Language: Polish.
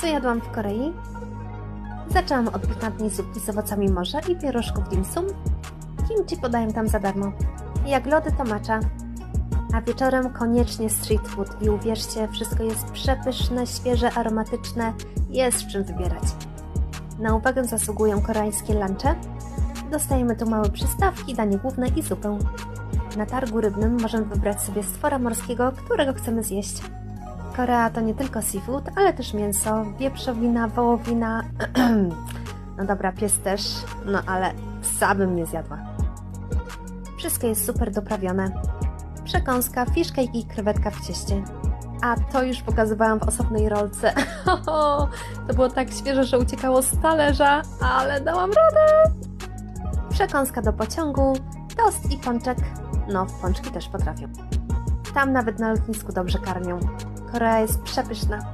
Co jadłam w Korei? Zaczęłam od pikantnej zupki z owocami morza i pierożków dim sum. Kimchi podają tam za darmo. Jak lody to macza. A wieczorem koniecznie street food i uwierzcie, wszystko jest przepyszne, świeże, aromatyczne, jest w czym wybierać. Na uwagę zasługują koreańskie lunche. Dostajemy tu małe przystawki, danie główne i zupę. Na targu rybnym możemy wybrać sobie stwora morskiego, którego chcemy zjeść. Korea to nie tylko seafood, ale też mięso, wieprzowina, wołowina. no dobra, pies też, no ale psa bym nie zjadła. Wszystko jest super doprawione. Przekąska, fish cake i krewetka w cieście. A to już pokazywałam w osobnej rolce. to było tak świeże, że uciekało z talerza, ale dałam radę. Przekąska do pociągu, tost i pączek. No, pączki też potrafią. Tam nawet na lotnisku dobrze karmią. Korea jest przepyszna.